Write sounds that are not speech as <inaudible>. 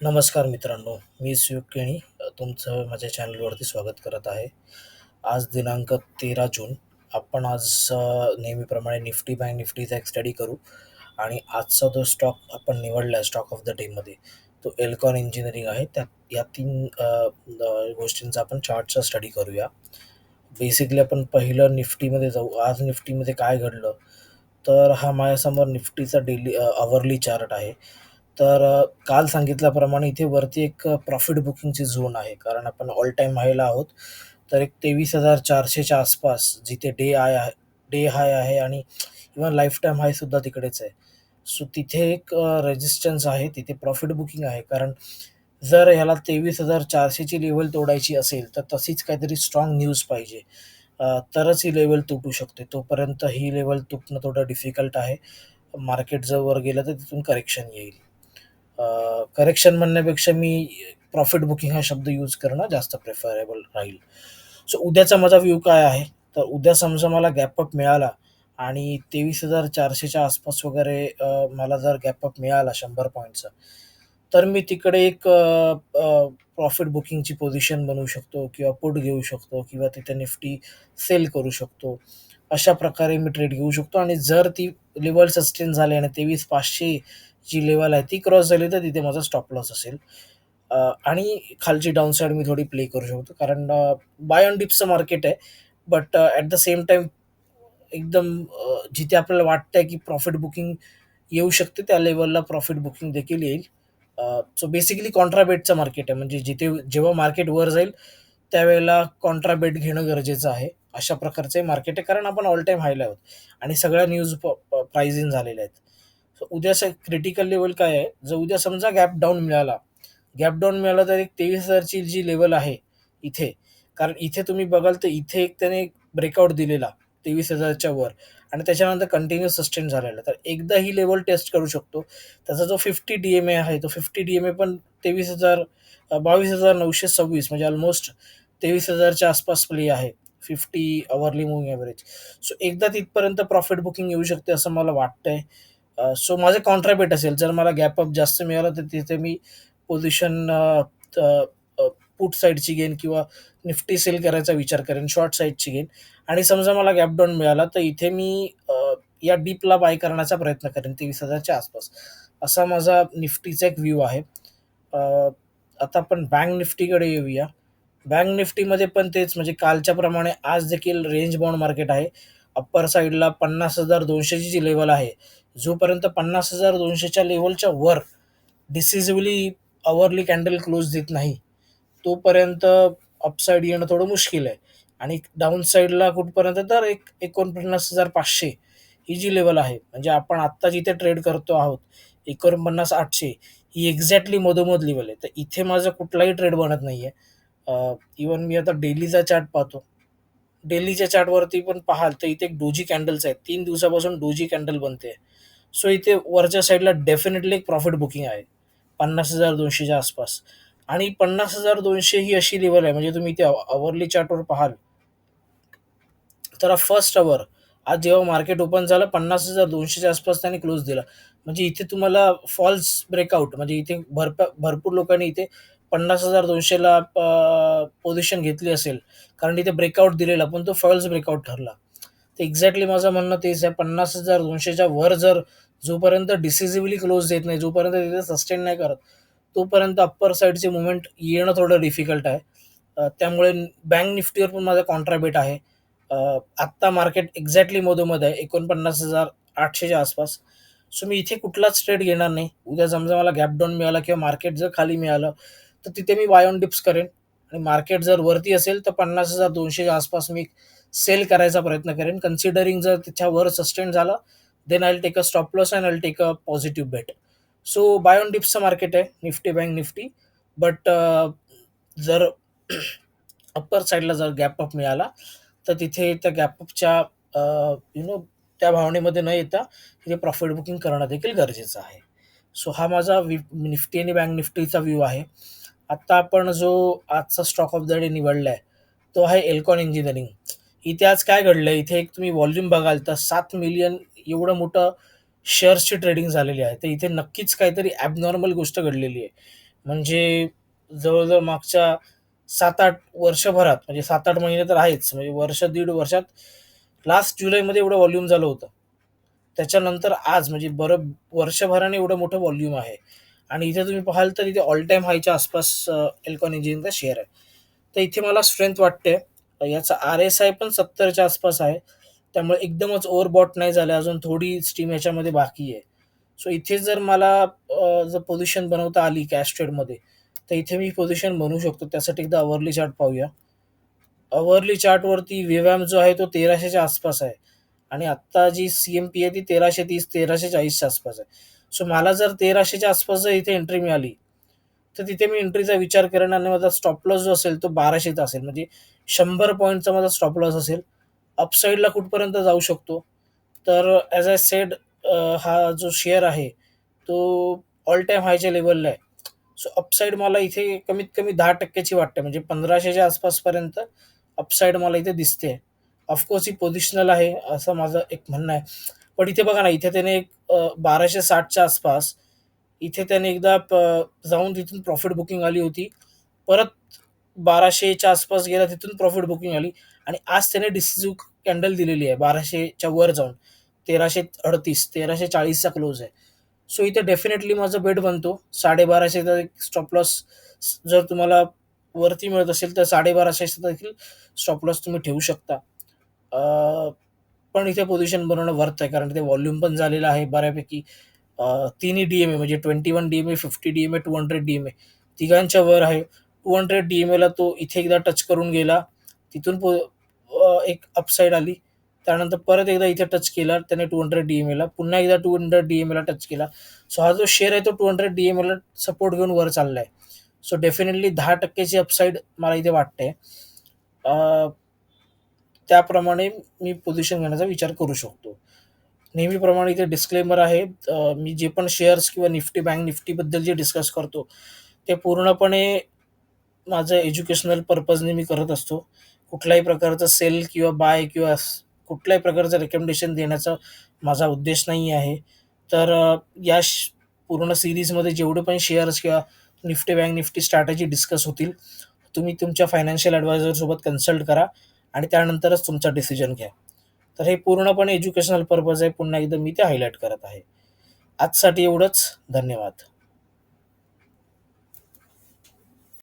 नमस्कार मित्रांनो, मी सुयोग केणी तुमचं माझ्या चॅनलवरती स्वागत करत आहे. आज दिनांक 13 जून. आपण आज नेहमीप्रमाणे निफ्टी बँक निफ्टीचा एक स्टडी करू आणि आजचा जो स्टॉक आपण निवडला आहे स्टॉक ऑफ द डेमध्ये तो एल्कॉन इंजिनिअरिंग आहे. त्या या तीन गोष्टींचा आपण चार्टचा स्टडी करूया. बेसिकली आपण पहिलं निफ्टीमध्ये जाऊ. आज निफ्टीमध्ये काय घडलं? तर हा माझ्यासमोर निफ्टीचा डेली अ, अवरली चार्ट आहे. तर काल सांगितल्याप्रमाणे इथे वरती एक प्रॉफिट बुकिंगची झोन आहे. कारण आपण ऑल टाईम हायला आहोत. तर एक तेवीस हजार चारशेच्या आसपास जिथे डे हाय आहे डे हाय आहे आणि इव्हन लाईफटाईम हाय सुद्धा तिकडेच आहे. सो तिथे एक रेजिस्टन्स आहे. तिथे प्रॉफिट बुकिंग आहे. कारण जर ह्याला तेवीस हजार चारशेची लेवल तोडायची असेल, तर तशीच काहीतरी स्ट्राँग न्यूज पाहिजे. तरच ही लेवल तुटू शकते. तोपर्यंत ही लेवल तुटणं थोडं डिफिकल्ट आहे. मार्केट जर वर गेलं तर तिथून करेक्शन येईल. करेक्शन म्हणण्यापेक्षा मी प्रॉफिट बुकिंग हा शब्द यूज करणं जास्त प्रेफरेबल राहील. सो उद्याचा माझा व्ह्यू काय आहे? तर उद्या समजा मला गॅपअप मिळाला आणि तेवीस हजार चारशेच्या आसपास वगैरे मला जर गॅपअप मिळाला शंभर पॉईंटचा तर मी तिकडे एक प्रॉफिट बुकिंगची पोझिशन बनवू शकतो किंवा पुट घेऊ शकतो किंवा तिथे निफ्टी सेल करू शकतो. अशा प्रकारे मी ट्रेड घेऊ शकतो आणि जर ती लेवल सस्टेन झाली आणि 23,500 जी लेवल आहे ती क्रॉस झाली, तर तिथे माझा स्टॉप लॉस असेल. आणि खालची डाऊनसाईड मी थोडी प्ले करू शकतो. कारण बाय ऑन डिप्सचं मार्केट आहे. But at the same time एकदम जिथे आपल्याला वाटतंय की प्रॉफिट बुकिंग येऊ शकते, त्या लेवलला प्रॉफिट बुकिंग देखील येईल. सो बेसिकली कॉन्ट्राबेटचं मार्केट आहे. म्हणजे जिथे जेव्हा मार्केट वर जाईल, त्यावेळेला कॉन्ट्राबेट घेणं गरजेचं आहे. अशा प्रकारचे मार्केट आहे. कारण आपण ऑल टाईम हायला आहोत आणि सगळ्या न्यूज प इन झालेल्या आहेत. उद्याचं क्रिटिकल लेवल काय आहे? जर उद्या समजा गॅप डाऊन मिळाला, गॅप डाऊन मिळाला तर एक तेवीस हजारची जी लेवल आहे इथे, कारण इथे तुम्ही बघाल तर इथे एक त्याने ब्रेकआउट दिलेला तेवीस हजारच्या वर आणि त्याच्यानंतर कंटिन्यू सस्टेन झालेला. तर एकदा ही लेवल टेस्ट करू शकतो. त्याचा जो फिफ्टी डी एम ए आहे, तो फिफ्टी डी एम ए पण तेवीस हजार बावीस हजार नऊशे सव्वीस म्हणजे ऑलमोस्ट तेवीस हजारच्या आसपास प्ले आहे. 50 अवरली मूव्हिंग ॲव्हरेज सो एकदा तिथपर्यंत प्रॉफिट बुकिंग येऊ शकते असं मला वाटतंय. अ, सो माझं कॉन्ट्राबेट असेल. जर मला गॅप अप जास्त मिळाला, तर तिथे मी पोझिशन अ, अ, अ, पुट साइडची घेईन किंवा निफ्टी सेल करायचा विचार करेन, शॉर्ट साइडची घेईन आणि समजा मला गॅप डाऊन मिळाला, तर इथे मी अ, या डीपला बाय करण्याचा प्रयत्न करेन 23,000 हजारच्या आसपास. असा माझा निफ्टीचा एक व्ह्यू आहे. अ, आता आपण बँक निफ्टीकडे येऊया. बँक निफ्टीमध्ये पण तेच म्हणजे कालच्याप्रमाणे आज देखील रेंज बाउंड मार्केट आहे. अप्पर साईडला पन्नास हजार दोनशेची जी लेवल आहे, जोपर्यंत पन्नास हजार दोनशेच्या लेवलच्या वर डिसिसिव्हली अवरली कॅन्डल क्लोज देत नाही, तोपर्यंत अपसाईड येणं थोडं मुश्किल आहे आणि डाऊन साईडला कुठपर्यंत तर एक 49,500 ही जी लेवल आहे, म्हणजे आपण आत्ता जिथे ट्रेड करतो आहोत, 49,800 ही एक्झॅक्टली मधोमध लेवल आहे. तर इथे माझं कुठलाही ट्रेड बनत नाही आहे इवन मी आता डेलीचा चार्ट पाहतो. डेलीच्या चार्टवरती पण पाहाल, तर इथे एक डोजी कॅन्डल्स आहेत. तीन दिवसापासून डोजी कॅन्डल बनते. सो इथे वरच्या साईडला डेफिनेटली एक प्रॉफिट बुकिंग आहे. पन्नास हजार दोनशेच्या आसपास आणि 50,200 ही अशी लेवल आहे म्हणजे तुम्ही इथे अ अवरली चार्टवर पाहाल तर फर्स्ट अवर आज जेव्हा मार्केट ओपन झालं पन्नास हजार दोनशेच्या आसपास त्याने क्लोज दिला. म्हणजे इथे तुम्हाला फॉल्स ब्रेकआउट म्हणजे इथे भरप भरपूर लोकांनी इथे पन्नास हजार दोनशेला पोझिशन घेतली असेल. कारण इथे ब्रेकआउट दिलेला, पण तो फॉल्स ब्रेकआउट ठरला. तर एक्झॅक्टली माझं म्हणणं तेच आहे. पन्नास हजार दोनशेच्या वर जर जोपर्यंत डिसिसिव्हली क्लोज देत नाही, जोपर्यंत तिथे सस्टेन नाही करत, तोपर्यंत अप्पर साईडचे मुवमेंट येणं थोडं डिफिकल्ट आहे. त्यामुळे बँक निफ्टीवर पण माझा कॉन्ट्राबेट आहे. आत्ता मार्केट एक्झॅक्टली मधोमध आहे एकोणपन्नास हजार आठशेच्या आसपास. सो मी इथे कुठलाच ट्रेड घेणार नाही. उद्या समजा मला गॅप डाऊन मिळाला किंवा मार्केट जर खाली मिळालं, तर तिथे मी बाय ऑन डिप्स करेन आणि मार्केट जर वरती असेल, तर पन्नास हजार दोनशे आसपास मी सेल करायचा प्रयत्न करेन. कन्सिडरिंग जर त्याच्यावर सस्टेन झाला then I take a stop loss and I take a positive bet. So buy on डिप्सचं market आहे निफ्टी बँक निफ्टी. बट जर <clears throat> अप्पर साईडला जर गॅप अप मिळाला, तर तिथे त्या गॅप अपच्या यू नो त्या भावनेमध्ये न येता तिथे प्रॉफिट बुकिंग करणं देखील गरजेचं आहे. सो हा माझा वि निफ्टी आणि बँक निफ्टीचा व्ह्यू आहे. आत्ता आपण जो आजचा स्टॉक ऑफ द डे निवडलाय, तो आहे एल्कॉन इंजिनिअरिंग. इथे आज काय घडलं इथे एक तुम्ही व्हॉल्यूम बघाल तर सात मिलियन एवढं मोठं शेअर्सची ट्रेडिंग झालेली आहे. तर इथे नक्कीच काहीतरी ॲबनॉर्मल गोष्ट घडलेली आहे. म्हणजे जवळजवळ मागच्या 7-8 वर्षभरात म्हणजे 7-8 महिने तर आहेच म्हणजे वर्ष दीड वर्षात लास्ट जुलैमध्ये एवढं व्हॉल्यूम झालं होतं. त्याच्यानंतर आज म्हणजे बरं वर्षभराने एवढं मोठं व्हॉल्यूम आहे आणि इथे तुम्ही पाहाल तर इथे ऑल टाईम हायच्या आसपास एल्कॉन इंजिनचा शेअर आहे. तर इथे मला स्ट्रेंथ वाटते. याचा आर-एस-आय पण 70च्या आसपास आहे. त्यामुळे एकदमच ओव्हरबॉट नाही झालं. अजून थोडी स्टीम ह्याच्यामध्ये बाकी आहे. सो इथे जर मला जर पोझिशन बनवता आली कॅश ट्रेडमध्ये, तर इथे मी पोझिशन बनवू शकतो. त्यासाठी एकदा अवरली चार्ट पाहूया. अवरली चार्टवरती व्हीवॅम जो आहे तो 1300च्या आसपास आहे आणि आत्ता जी सी-एम-पी आहे ती 1330-1340च्या आसपास आहे. सो मला जर 1300च्या आसपास जर इथे एंट्री मिळाली, तर तिथे मी एंट्रीचा विचार करेन आणि माझा स्टॉप लॉस जो असेल तो 1200चा असेल. म्हणजे शंभर पॉईंटचा माझा स्टॉप लॉस असेल. अपसाईडला कुठपर्यंत जाऊ शकतो? तर ॲज आय सेड हा जो शेअर आहे तो ऑल टाईम हायच्या लेवलला आहे. सो अपसाईड मला इथे कमीत कमी दहा टक्क्याची वाटते. म्हणजे 1500च्या आसपासपर्यंत अपसाईड मला इथे दिसते. ऑफकोर्स ही पोझिशनल आहे असं माझं एक म्हणणं आहे. पण इथे बघा ना, इथे त्याने एक बाराशे साठच्या आसपास इथे त्याने एकदा प जाऊन तिथून प्रॉफिट बुकिंग आली होती. परत 1200च्या आसपास गेला तिथून प्रॉफिट बुकिंग आली आणि आज त्याने डिसिसिव्ह कॅन्डल दिलेली आहे 1200च्या वर जाऊन. 1338, 1340चा क्लोज आहे. सो इथे डेफिनेटली माझा बेट बनतो. 1250चा एक स्टॉपलॉस जर तुम्हाला वरती मिळत असेल तर 1250चा देखील स्टॉपलॉस तुम्ही ठेवू शकता. पण इथे पोझिशन बनवणं वर्थ आहे कारण ते व्हॉल्यूम पण झालेला आहे बऱ्यापैकी. तिन्ही डी-एम-ए म्हणजे 21 डी-एम-ए, 50 डी-एम-ए, 200 डी-एम-ए तिघांच्या वर आहे. 200 डी-एम-एला तो इथे एकदा टच करून गेला. तिथून पो एक अपसाईड आली. त्यानंतर परत एकदा इथे टच केला त्याने 200 डी-एम-एला. पुन्हा एकदा 200 डी-एम-एला टच केला. सो हा जो शेअर आहे तो 200 डी-एम-एला सपोर्ट घेऊन वर चालला आहे सो डेफिनेटली दहा टक्क्याची अपसाईड मला इथे वाटते. त्याप्रमाणे मी पोझिशन घेण्याचा विचार करू शकतो. नेहमीप्रमाणे इथे डिस्क्लेमर आहे. मी जे पण शेअर्स किंवा निफ्टी, बँक निफ्टीबद्दल जे डिस्कस करतो, ते पूर्णपणे माझं एज्युकेशनल पर्पजने मी करत असतो. कुठल्याही प्रकारचं सेल किंवा बाय किंवा कुठल्याही प्रकारचं रेकमेंडेशन देण्याचा माझा उद्देश नाही आहे. तर या श पूर्ण सिरीजमध्ये जेवढे पण शेअर्स किंवा Nifty, bank Nifty strategy discuss होतील, तुम्ही तुमच्या फायनान्शियल ॲडवायझरसोबत कन्सल्ट करा आणि त्यानंतरच तुमचा डिसिजन घ्या. तर हे पूर्णपणे एज्युकेशनल पर्पज आहे. पुन्हा एकदा मी ते हायलाईट करत आहे. आजसाठी एवढंच. धन्यवाद.